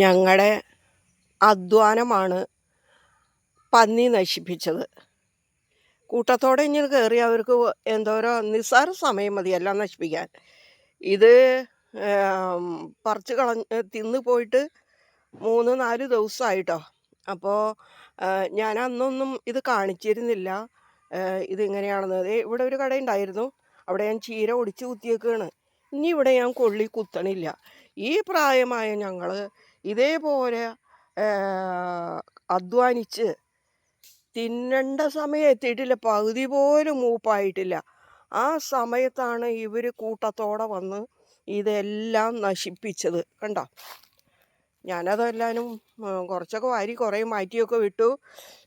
ഞങ്ങളുടെ അധ്വാനമാണ് പന്നി നശിപ്പിച്ചത്. കൂട്ടത്തോടെ ഇങ്ങനെ കയറി അവർക്ക് എന്തോരോ നിസ്സാര സമയം മതി എല്ലാം നശിപ്പിക്കാൻ. ഇത് പറിച്ച് കളഞ്ഞ് തിന്ന് പോയിട്ട് മൂന്ന് നാല് ദിവസമായിട്ടോ അപ്പോൾ ഞാൻ അന്നൊന്നും ഇത് കാണിച്ചിരുന്നില്ല. ആ, ഇതിങ്ങനെയാണെന്ന്. അതെ ഇവിടെ ഒരു കടയുണ്ടായിരുന്നു അവിടെ ഞാൻ ചീര ഒടിച്ച് കുത്തിയേക്കാണ്. ഇനി ഇവിടെ ഞാൻ കൊള്ളി കുത്തണില്ല. ഈ പ്രായമായ ഞങ്ങൾ ഇതേപോലെ അധ്വാനിച്ച് തിന്നേണ്ട സമയം എത്തിയിട്ടില്ല. പകുതി പോലും മൂപ്പായിട്ടില്ല. ആ സമയത്താണ് ഇവർ കൂട്ടത്തോടെ വന്ന് ഇതെല്ലാം നശിപ്പിച്ചത്. കണ്ടോ? ഞാനതെല്ലാനും കുറച്ചൊക്കെ വാരി കുറേ മാറ്റിയൊക്കെ വിട്ടു.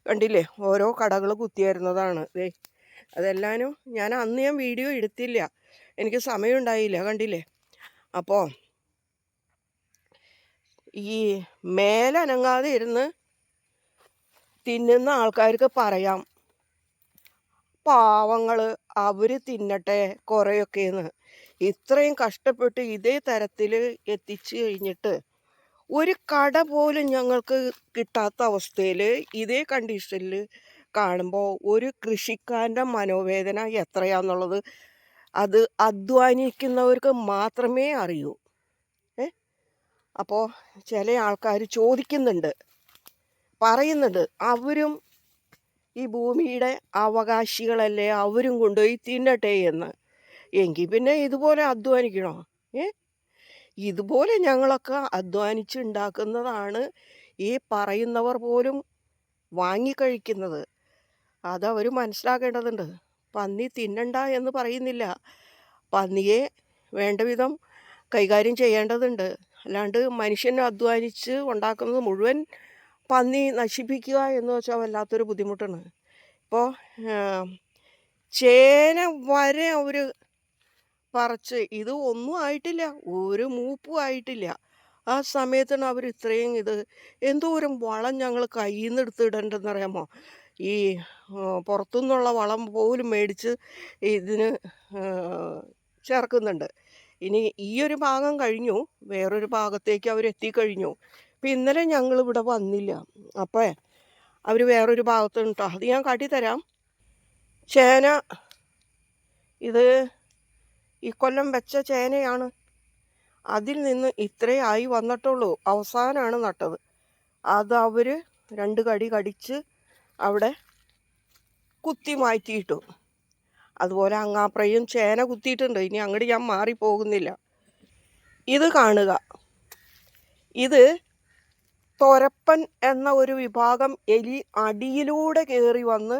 കണ്ടില്ലേ? ഓരോ കടകൾ കുത്തിയായിരുന്നതാണ് ദേ അതെല്ലാനും ഞാൻ അന്ന് ഞാൻ വീഡിയോ എടുത്തില്ല. എനിക്ക് സമയം ഉണ്ടായില്ല. കണ്ടില്ലേ? അപ്പോൾ ഈ മേലനങ്ങാതെ ഇരുന്ന് തിന്നുന്ന ആൾക്കാർക്ക് പറയാം. പാവങ്ങൾ അവർ തിന്നട്ടെ കുറേയൊക്കെയെന്ന് ഇത്രയും കഷ്ടപ്പെട്ട് ഇതേ തരത്തിൽ എത്തിച്ചു കഴിഞ്ഞിട്ട് ഒരു കട പോലും ഞങ്ങൾക്ക് കിട്ടാത്ത അവസ്ഥയിൽ ഇതേ കണ്ടീഷനിൽ കാണുമ്പോൾ ഒരു കൃഷിക്കാരന്റെ മനോവേദന എത്രയാന്നുള്ളത് അത് അധ്വാനിക്കുന്നവർക്ക് മാത്രമേ അറിയൂ. അപ്പോൾ ചില ആൾക്കാർ ചോദിക്കുന്നുണ്ട്. പറയുന്നുണ്ട്. അവരും ഈ ഭൂമിയുടെ അവകാശികളല്ലേ അവരും കൊണ്ടുപോയി തിന്നട്ടെ എന്ന്. എങ്കിൽ പിന്നെ ഇതുപോലെ അധ്വാനിക്കണോ? ഏ? ഇതുപോലെ ഞങ്ങളൊക്കെ അധ്വാനിച്ചുണ്ടാക്കുന്നതാണ് ഈ പറയുന്നവർ പോലും വാങ്ങിക്കഴിക്കുന്നത് അതവർ മനസ്സിലാക്കേണ്ടതുണ്ട്. പന്നി തിന്നണ്ട എന്ന് പറയുന്നില്ല. പന്നിയെ വേണ്ട വിധം കൈകാര്യം ചെയ്യേണ്ടതുണ്ട്. അല്ലാണ്ട് മനുഷ്യൻ അധ്വാനിച്ച് ഉണ്ടാക്കുന്നത് മുഴുവൻ പന്നി നശിപ്പിക്കുക എന്ന് വെച്ചാൽ വല്ലാത്തൊരു ബുദ്ധിമുട്ടാണ്. ഇപ്പോൾ ചേന വരെ അവർ പറിച്ച് ഇത് ഒന്നും ആയിട്ടില്ല ഒരു മൂപ്പും ആയിട്ടില്ല. ആ സമയത്താണ് അവർ ഇത്രയും ഇത് എന്തോരം വളം ഞങ്ങൾ കയ്യിൽ നിന്ന് എടുത്തിടണ്ടെന്ന് അറിയാമോ? ഈ പുറത്തുനിന്നുള്ള വളം പോലും മേടിച്ച് ഇതിന് ചേർക്കുന്നുണ്ട്. ഇനി ഈ ഒരു ഭാഗം കഴിഞ്ഞു വേറൊരു ഭാഗത്തേക്ക് അവർ എത്തിക്കഴിഞ്ഞു. അപ്പം ഇന്നലെ ഞങ്ങൾ ഇവിടെ വന്നില്ല. അപ്പോൾ അവർ വേറൊരു ഭാഗത്ത് കേട്ടോ അത് ഞാൻ കാട്ടിത്തരാം. ചേന ഇത് ഈ കൊല്ലം വെച്ച ചേനയാണ്. അതിൽ നിന്ന് ഇത്രേ ആയി വന്നിട്ടുള്ളൂ. അവസാനമാണ് നട്ടത്. അത് അവർ രണ്ട് കടി കടിച്ച് അവിടെ കുത്തി മാറ്റിയിട്ടു. അതുപോലെ അങ്ങാപ്രയും ചേന കുത്തിയിട്ടുണ്ട്. ഇനി അങ്ങോട്ട് ഞാൻ മാറിപ്പോകുന്നില്ല. ഇത് കാണുക. ഇത് തൊരപ്പൻ എന്ന ഒരു വിഭാഗം എലി അടിയിലൂടെ കയറി വന്ന്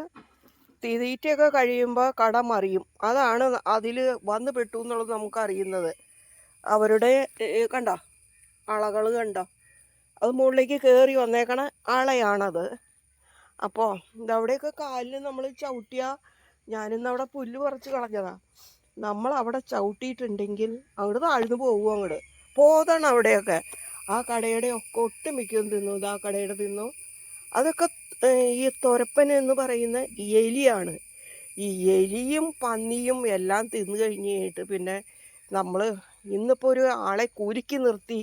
തീറ്റയൊക്കെ കഴിയുമ്പോൾ കടമറിയും. അതാണ് അതിൽ വന്ന് പെട്ടു എന്നുള്ളത് നമുക്കറിയുന്നത്. അവരുടെ കണ്ട? അളകൾ കണ്ടോ? അത് മുകളിലേക്ക് കയറി വന്നേക്കണ ആളെയാണത്. അപ്പോൾ ഇതവിടെയൊക്കെ കാലിൽ നമ്മൾ ചവിട്ടിയാൽ ഞാനിന്ന് അവിടെ പുല്ല് പറിച്ച് കളഞ്ഞതാ. നമ്മൾ അവിടെ ചവിട്ടിയിട്ടുണ്ടെങ്കിൽ അവിടെ താഴ്ന്നു പോകും അങ്ങോട്ട് പോതാണ് അവിടെയൊക്കെ. ആ കടയുടെ ഒക്കെ ഒട്ടുമിക്കും തിന്നു. ആ കടയുടെ തിന്നു. അതൊക്കെ ഈ തൊരപ്പൻ എന്ന് പറയുന്ന എലിയാണ് ഈ എലിയും പന്നിയും എല്ലാം തിന്നു കഴിഞ്ഞ് കഴിഞ്ഞിട്ട് പിന്നെ നമ്മൾ ഇന്നിപ്പോൾ ഒരു ആളെ കൂലിക്ക് നിർത്തി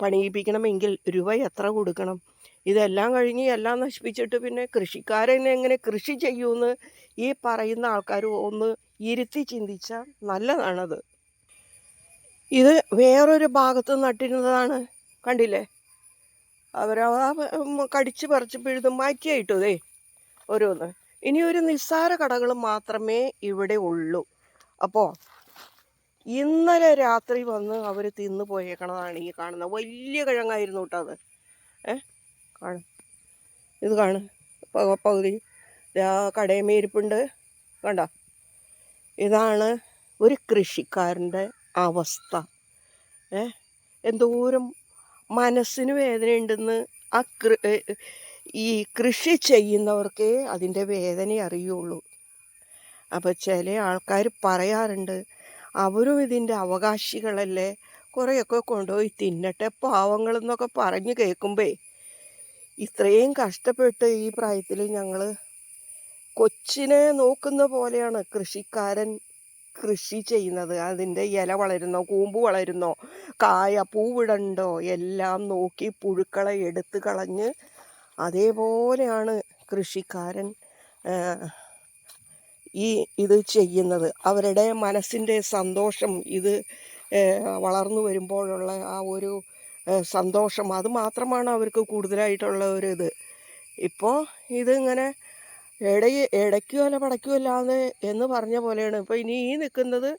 പണിയിപ്പിക്കണമെങ്കിൽ രൂപ എത്ര കൊടുക്കണം? ഇതെല്ലാം കഴിഞ്ഞ് എല്ലാം നശിപ്പിച്ചിട്ട് പിന്നെ കൃഷിക്കാരനെ എങ്ങനെ കൃഷി ചെയ്യുമെന്ന് ഈ പറയുന്ന ആൾക്കാർ ഒന്ന് ഇരുത്തി ചിന്തിച്ചാൽ നല്ലതാണത്. ഇത് വേറൊരു ഭാഗത്ത് നട്ടിരുന്നതാണ്. കണ്ടില്ലേ? അവരാ കടിച്ച് പറിച്ച് പിഴുത് മാറ്റിയായിട്ടതേ ഓരോന്ന്. ഇനി ഒരു നിസ്സാര കടകൾ മാത്രമേ ഇവിടെ ഉള്ളൂ. അപ്പോൾ ഇന്നലെ രാത്രി വന്ന് അവർ തിന്നു പോയേക്കണതാണ് ഈ കാണുന്നത് വലിയ കിഴങ്ങായിരുന്നു കേട്ടോ അത്. ഏ? കാണും. ഇത് കാണ്. പകുതി. കടയമേ ഇരിപ്പുണ്ട്. കണ്ടോ? ഇതാണ് ഒരു കൃഷിക്കാരന്റെ അവസ്ഥ. ഏ? എന്തോരം മനസ്സിന് വേദനയുണ്ടെന്ന് ആ ഈ കൃഷി ചെയ്യുന്നവർക്കേ അതിന്റെ വേദന അറിയുള്ളൂ. അപ്പോൾ ചില ആൾക്കാർ പറയാറുണ്ട് അവരും ഇതിന്റെ അവകാശികളല്ലേ? കുറേയൊക്കെ കൊണ്ടുപോയി തിന്നട്ടെ പാവങ്ങളെന്നൊക്കെ പറഞ്ഞ് കേൾക്കുമ്പേ ഇത്രയും കഷ്ടപ്പെട്ട് ഈ പ്രായത്തിൽ ഞങ്ങൾ കൊച്ചിനെ നോക്കുന്ന പോലെയാണ് കൃഷിക്കാരൻ കൃഷി ചെയ്യുന്നത്. അതിന്റെ ഇല വളരുന്നോ കൂമ്പ് വളരുന്നോ കായ പൂവിടണ്ടോ എല്ലാം നോക്കി പുഴുക്കളെ എടുത്ത് കളഞ്ഞ് അതേപോലെയാണ് കൃഷിക്കാരൻ ഈ ഇത് ചെയ്യുന്നത്. അവരുടെ മനസ്സിന്റെ സന്തോഷം ഇത് വളർന്നു വരുമ്പോഴുള്ള ആ ഒരു സന്തോഷം. അത് മാത്രമാണ് അവർക്ക് കൂടുതലായിട്ടുള്ള ഒരു ഇത്. ഇപ്പോൾ ഇതിങ്ങനെ ഇടയ ഇടയ്ക്കുമല്ല പടയ്ക്കുമല്ലാതെ എന്ന് പറഞ്ഞ പോലെയാണ്. ഇപ്പോൾ ഇനി ഈ നിൽക്കുന്നത്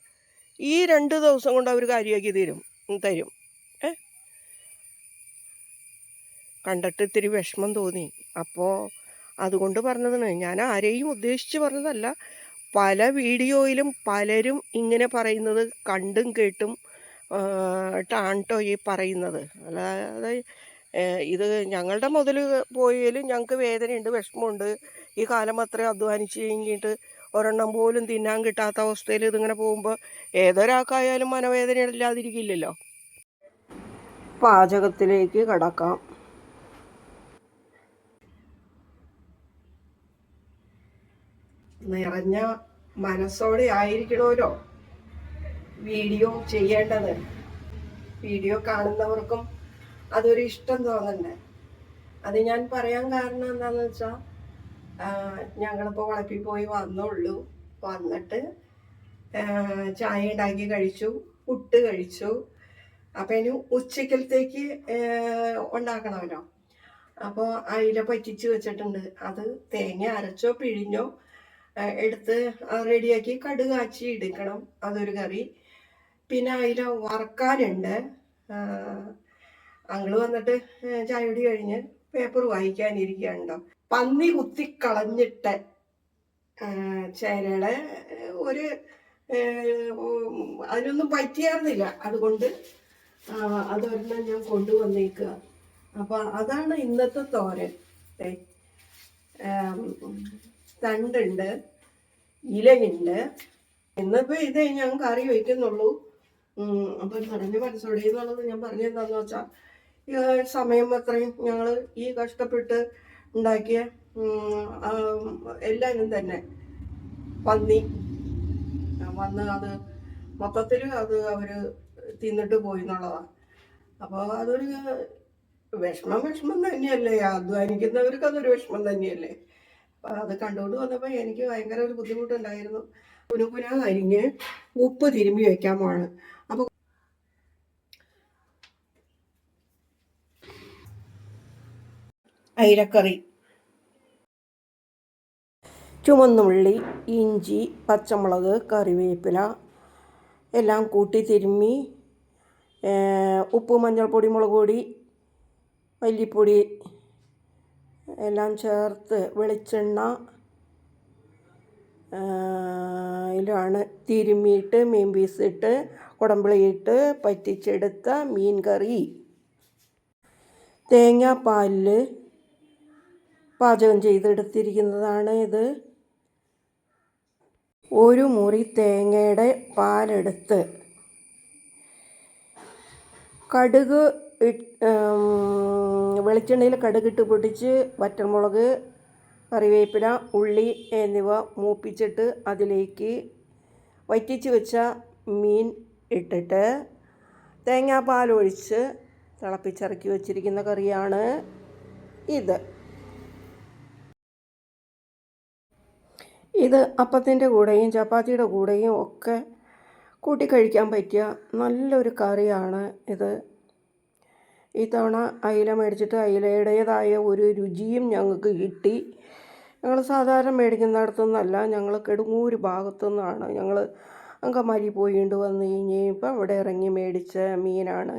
ഈ രണ്ട് ദിവസം കൊണ്ട് അവർ കാര്യമാക്കി തരും തരും. ഏ? കണ്ടിട്ട് ഇത്തിരി വിഷമം തോന്നി. അപ്പോൾ അതുകൊണ്ട് പറഞ്ഞതാണ്. ഞാൻ ആരെയും ഉദ്ദേശിച്ച് പറഞ്ഞതല്ല. പല വീഡിയോയിലും പലരും ഇങ്ങനെ പറയുന്നത് കണ്ടും കേട്ടും ട്ടാണ് ഈ പറയുന്നത്. അല്ലാതെ ഇത് ഞങ്ങളുടെ മുതൽ പോയാലും ഞങ്ങൾക്ക് വേദനയുണ്ട് വിഷമമുണ്ട്. ഈ കാലം അത്രയും അധ്വാനിച്ച് കഴിഞ്ഞിട്ട് ഒരെണ്ണം പോലും തിന്നാൻ കിട്ടാത്ത അവസ്ഥയിൽ ഇതിങ്ങനെ പോകുമ്പോൾ ഏതൊരാൾക്കായാലും മനവേദന ഇല്ലാതിരിക്കില്ലല്ലോ പാചകത്തിലേക്ക് കടക്കാം. നിറഞ്ഞ മനസ്സോടെ ആയിരിക്കണമല്ലോ വീഡിയോ ചെയ്യേണ്ടത്. വീഡിയോ കാണുന്നവർക്കും അതൊരു ഇഷ്ടം തോന്നണ്ടേ അത് ഞാൻ പറയാൻ കാരണം എന്താണെന്ന് വെച്ചാൽ ഞങ്ങളിപ്പോൾ വളപ്പിൽ പോയി വന്നുള്ളൂ. വന്നിട്ട് ചായ ഉണ്ടാക്കി കഴിച്ചു പുട്ട് കഴിച്ചു. അപ്പം ഇനി ഉച്ചക്കലത്തേക്ക് ഉണ്ടാക്കണമല്ലോ. അപ്പോൾ അയില പറ്റിച്ച് വെച്ചിട്ടുണ്ട്. അത് തേങ്ങ അരച്ചോ പിഴിഞ്ഞോ എടുത്ത് റെഡിയാക്കി കടുകാച്ചി എടുക്കണം. അതൊരു കറി. പിന്നെ അതിൽ വറക്കാനുണ്ട് അങ്ങൾ വന്നിട്ട് ചായടി കഴിഞ്ഞ് പേപ്പർ വായിക്കാനിരിക്കുകയുണ്ടോ പന്നി കുത്തി കളഞ്ഞിട്ട് ചേരയുടെ ഒരു അതിനൊന്നും പറ്റിയായിരുന്നില്ല അതുകൊണ്ട് അതൊരെണ്ണം ഞാൻ കൊണ്ടുവന്നേക്കുക അപ്പൊ അതാണ് ഇന്നത്തെ തോരൻ. തണ്ടുണ്ട് ഇലയുണ്ട്. ഇന്നിപ്പോ ഇത് ഞാൻ കറി വയ്ക്കുന്നുള്ളൂ. അപ്പൊ നിറഞ്ഞ മനസ്സോടെ എന്നുള്ളത് ഞാൻ പറഞ്ഞെന്താന്ന് വെച്ചാൽ ഈ സമയം അത്രയും ഞങ്ങൾ ഈ കഷ്ടപ്പെട്ട് ഉണ്ടാക്കിയ എല്ലാവരും തന്നെ പന്നി വന്ന് അത് മൊത്തത്തിൽ അത് അവർ തിന്നിട്ട് പോയി എന്നുള്ളതാണ് അപ്പോൾ അതൊരു വിഷമം വിഷമം തന്നെയല്ലേ? അധ്വാനിക്കുന്നവർക്ക് അതൊരു വിഷമം തന്നെയല്ലേ? അപ്പം അത് കണ്ടുകൊണ്ട് വന്നപ്പോൾ എനിക്ക് ഭയങ്കര ഒരു ബുദ്ധിമുട്ടുണ്ടായിരുന്നു. കുനുകുന അരിഞ്ഞ് ഉപ്പ് തിരുമ്പി വെക്കാൻ പോവാണ് അപ്പോൾ അയിലക്കറി. ചുമന്നുള്ളി ഇഞ്ചി പച്ചമുളക് കറിവേപ്പില എല്ലാം കൂട്ടി തിരുമ്മി ഉപ്പ് മഞ്ഞൾപ്പൊടി മുളക് പൊടി മല്ലിപ്പൊടി എല്ലാം ചേർത്ത് വെളിച്ചെണ്ണ ാണ് തിരുമ്മിയിട്ട് മീൻ പീസിട്ട് കുടമ്പിളിയിട്ട് പറ്റിച്ചെടുത്ത മീൻ കറി. തേങ്ങാപ്പാലിൽ പാചകം ചെയ്തെടുത്തിരിക്കുന്നതാണ് ഇത്. ഒരു മുറി തേങ്ങയുടെ പാലെടുത്ത് കടുക് വെളിച്ചെണ്ണയിൽ കടുകിട്ട് പൊട്ടിച്ച് വറ്റൽമുളക് കറിവേപ്പില ഉള്ളി എന്നിവ മൂപ്പിച്ചിട്ട് അതിലേക്ക് വറ്റിച്ച് വെച്ച മീൻ ഇട്ടിട്ട് തേങ്ങാപ്പാലൊഴിച്ച് തിളപ്പിച്ചിറക്കി വച്ചിരിക്കുന്ന കറിയാണ് ഇത്. ഇത് അപ്പത്തിന്റെ കൂടെയും ചപ്പാത്തിയുടെ കൂടെയും ഒക്കെ കൂട്ടി കഴിക്കാൻ പറ്റിയ നല്ലൊരു കറിയാണ് ഇത്. ഇത്തവണ അയില മേടിച്ചിട്ട് അയിലയുടേതായ ഒരു രുചിയും ഞങ്ങൾക്ക് കിട്ടി. ഞങ്ങൾ സാധാരണ മേടിക്കുന്നിടത്തുനിന്നല്ല ഞങ്ങൾ കെടുങ്ങൂര് ഭാഗത്തു നിന്നാണ് ഞങ്ങൾ അങ്കമാലി പോയിട്ട് വന്നു കഴിഞ്ഞപ്പോൾ അവിടെ ഇറങ്ങി മേടിച്ച മീനാണ്.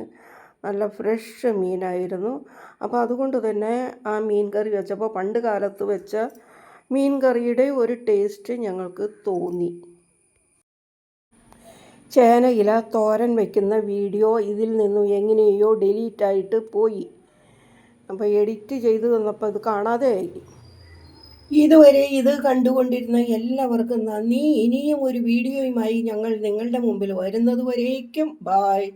നല്ല ഫ്രഷ് മീനായിരുന്നു. അപ്പോൾ അതുകൊണ്ട് തന്നെ ആ മീൻ കറി വെച്ചപ്പോൾ പണ്ട് കാലത്ത് വെച്ച മീൻ കറിയുടെ ഒരു ടേസ്റ്റ് ഞങ്ങൾക്ക് തോന്നി. ചേനയില തോരൻ വയ്ക്കുന്ന വീഡിയോ ഇതിൽ നിന്നും എങ്ങനെയോ ഡിലീറ്റ് ആയിട്ട് പോയി. അപ്പോൾ എഡിറ്റ് ചെയ്ത് തന്നപ്പോൾ അത് കാണാതെ ആയി. ഇതുവരെ ഇത് കണ്ടുകൊണ്ടിരുന്ന എല്ലാവർക്കും നന്ദി. ഇനിയും ഒരു വീഡിയോയുമായി ഞങ്ങൾ നിങ്ങളുടെ മുമ്പിൽ വരുന്നതുവരേക്കും. ബായ്